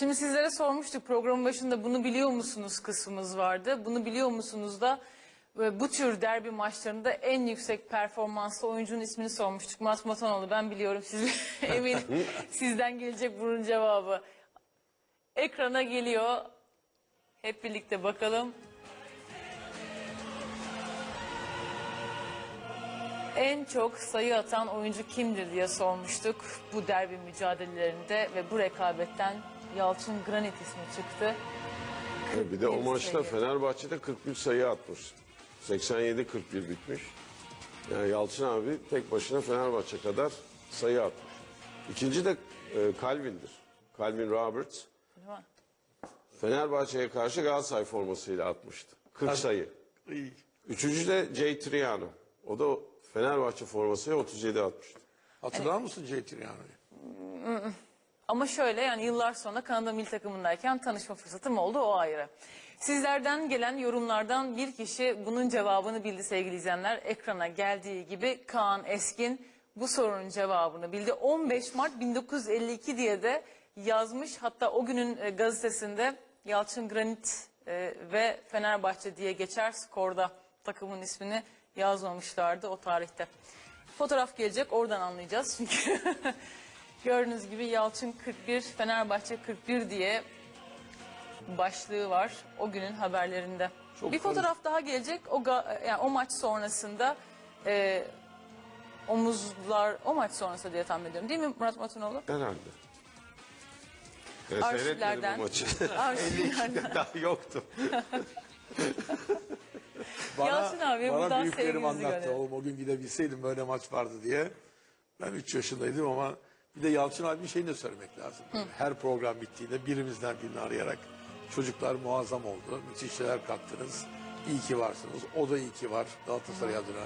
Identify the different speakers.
Speaker 1: Şimdi sizlere sormuştuk programın başında bunu biliyor musunuz kısmımız vardı. Bunu biliyor musunuz da e, bu tür derbi maçlarında en yüksek performanslı oyuncunun ismini sormuştuk. Mas Matanoğlu ben biliyorum siz eminim sizden gelecek bunun cevabı. Ekrana geliyor. Hep birlikte bakalım. En çok sayı atan oyuncu kimdir diye sormuştuk bu derbi mücadelelerinde ve bu rekabetten Yalçın Granit ismi çıktı.
Speaker 2: Bir de o
Speaker 1: 41
Speaker 2: maçta. Fenerbahçe'de 43 sayı atmış. 87-41 bitmiş. Yani Yalçın abi tek başına Fenerbahçe kadar sayı atmış. İkinci de e, Calvin'dir. Calvin Roberts. Fenerbahçe'ye karşı Galatasaray formasıyla atmıştı. 40 sayı.
Speaker 3: İyi.
Speaker 2: Üçüncü de Jay Triano. O da Fenerbahçe formasıyla 37 atmıştı.
Speaker 3: Hatırlar mısın Jay Triano'yu?
Speaker 1: Ama şöyle yani yıllar sonra Kanada milli takımındayken tanışma fırsatım oldu o ayrı. Sizlerden gelen yorumlardan bir kişi bunun cevabını bildi sevgili izleyenler. Ekrana geldiği gibi Kaan Eskin bu sorunun cevabını bildi. 15 Mart 1952 diye de yazmış. Hatta o günün e, gazetesinde Yalçın Granit e, ve Fenerbahçe diye geçer skorda takımın ismini yazmamışlardı o tarihte. Fotoğraf gelecek oradan anlayacağız çünkü gördüğünüz gibi Yalçın 41 Fenerbahçe 41 diye başlığı var o günün haberlerinde.
Speaker 3: Çok
Speaker 1: bir fotoğraf daha gelecek o yani o maç sonrasında e, omuzlar o maç sonrası diye tahmin ediyorum değil mi Murat Matunoğlu?
Speaker 2: Herhalde. Seyretmedim
Speaker 1: Arşivlerden.
Speaker 2: bu maçı.
Speaker 1: Arşivlerden.
Speaker 2: Daha yoktum.
Speaker 1: Yalçın abi,
Speaker 3: bana büyüklerim anlattı. Oğlum o gün gidebilseydim böyle maç vardı diye. Ben 3 yaşındaydım ama bir de Yalçın abinin şeyini de söylemek lazım. Her program bittiğinde birimizden birini arayarak çocuklar muazzam oldu. Müthiş şeyler kattınız. İyi ki varsınız. O da iyi ki var Galatasaray adına.